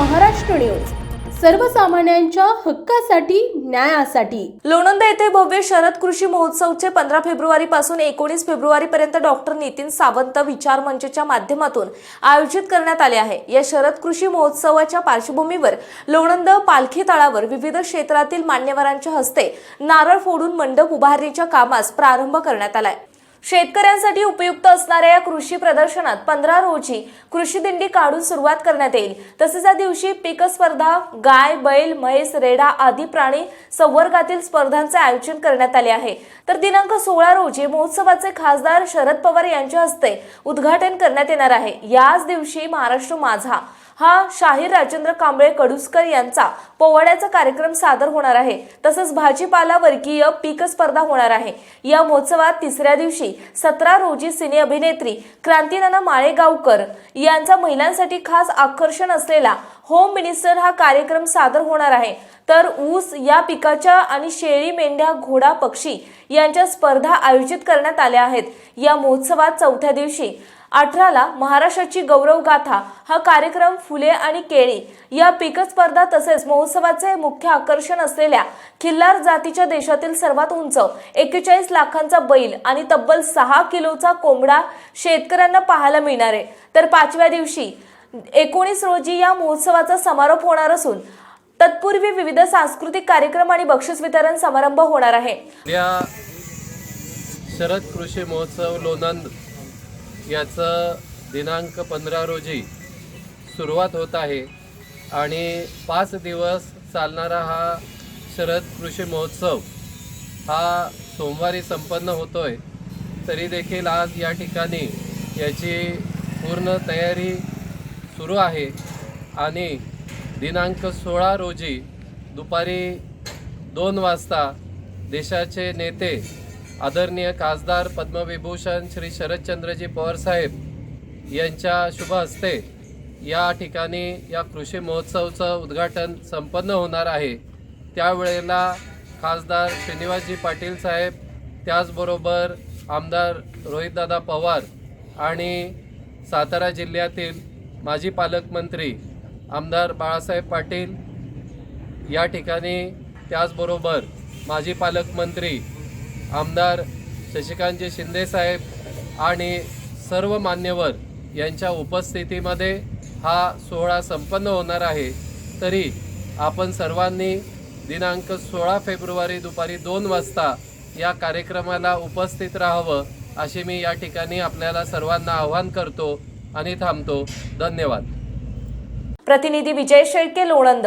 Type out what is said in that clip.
Maharashtra news. सर्वसामान्यांच्या हक्कासाठी न्यायासाठी. लोणंद येथे भव्य शरद कृषी महोत्सवचे पंधरा फेब्रुवारी पासून एकोणीस फेब्रुवारी पर्यंत डॉक्टर नितीन सावंत विचार मंचच्या माध्यमातून आयोजित करण्यात आले आहे. या शरद कृषी महोत्सवाच्या पार्श्वभूमीवर लोणंद पालखी तळावर विविध क्षेत्रातील मान्यवरांच्या हस्ते नारळ फोडून मंडप उभारणीच्या कामास प्रारंभ करण्यात आलाय शेतकऱ्यांसाठी उपयुक्त असणाऱ्या या कृषी प्रदर्शनात पंधरा रोजी कृषी दिंडी काढून सुरुवात करण्यात येईल. तसेच या दिवशी पीक स्पर्धा गाय बैल म्हैस रेडा आदी प्राणी संवर्गातील स्पर्धांचे आयोजन करण्यात आले आहे. तर दिनांक सोळा रोजी महोत्सवाचे खासदार शरद पवार यांच्या हस्ते उद्घाटन करण्यात येणार आहे. याच दिवशी महाराष्ट्र माझा हा शाहीर राजेंद्र कांबळे कडुसकर यांचा पोवाड्याचा कार्यक्रम सादर होणार आहे. तसंच भाजीपाला वर्गीय पीक स्पर्धा होणार आहे. या महोत्सवात तिसऱ्या दिवशी सतरा रोजी सिने अभिनेत्री क्रांतीनाना माळेगावकर यांचा महिलांसाठी खास आकर्षण असलेला होम मिनिस्टर हा कार्यक्रम सादर होणार आहे. तर ऊस या पिकाच्या आणि शेळी मेंढ्या घोडा पक्षी यांच्या स्पर्धा आयोजित करण्यात आल्या आहेत. या महोत्सवात चौथ्या दिवशी अठराला महाराष्ट्राची गौरव गाथा हा कार्यक्रम फुले आणि केळी या पीक स्पर्धा तसेच महोत्सवाचे मुख्य आकर्षण असलेल्या खिल्लार जातीच्या देशातील सर्वात उंच एक्केचाळीस लाखांचा बैल आणि तब्बल सहा किलोचा कोंबडा शेतकऱ्यांना पाहायला मिळणार आहे. तर पाचव्या दिवशी एकोणीस रोजी या महोत्सवाचा समारोप होणार असून तत्पूर्वी विविध सांस्कृतिक कार्यक्रम आणि बक्षीस वितरण समारंभ होणार आहे. या शरद कृषी महोत्सव लोणंद याचं दिनांक पंधरा रोजी सुरुवात होत आहे आणि पाच दिवस चालणारा हा शरद कृषी महोत्सव हा सोमवारी संपन्न होतो आहे तरी देखील आज या ठिकाणी याची पूर्ण तयारी सुरू आहे आणि दिनांक सोळा रोजी दुपारी दोन वाजता देशाचे नेते आदरणीय खासदार पद्मविभूषण श्री शरदचंद्रजी पवार साहेब यांच्या शुभ हस्ते या ठिकाणी या कृषी महोत्सवचं उद्घाटन संपन्न होणार आहे. त्यावेळेला खासदार श्रीनिवासजी पाटील साहेब त्याचबरोबर आमदार रोहितदादा पवार आणि सातारा जिल्ह्यातील माजी पालकमंत्री आमदार बाळासाहेब पाटील या ठिकाणी त्याचबरोबर माजी पालकमंत्री आमदार शशिकांतजी शिंदेसाहेब आणि सर्व मान्यवर यांच्या उपस्थितीमध्ये हा सोहळा संपन्न होणार आहे. तरी आपण सर्वांनी दिनांक सोळा फेब्रुवारी दुपारी दोन वाजता या कार्यक्रमाला उपस्थित राहावं अशी मी या ठिकाणी आपल्याला सर्वांना आवाहन करतो आणि थांबतो. धन्यवाद. प्रतिनिधी विजय शेळके लोणंद.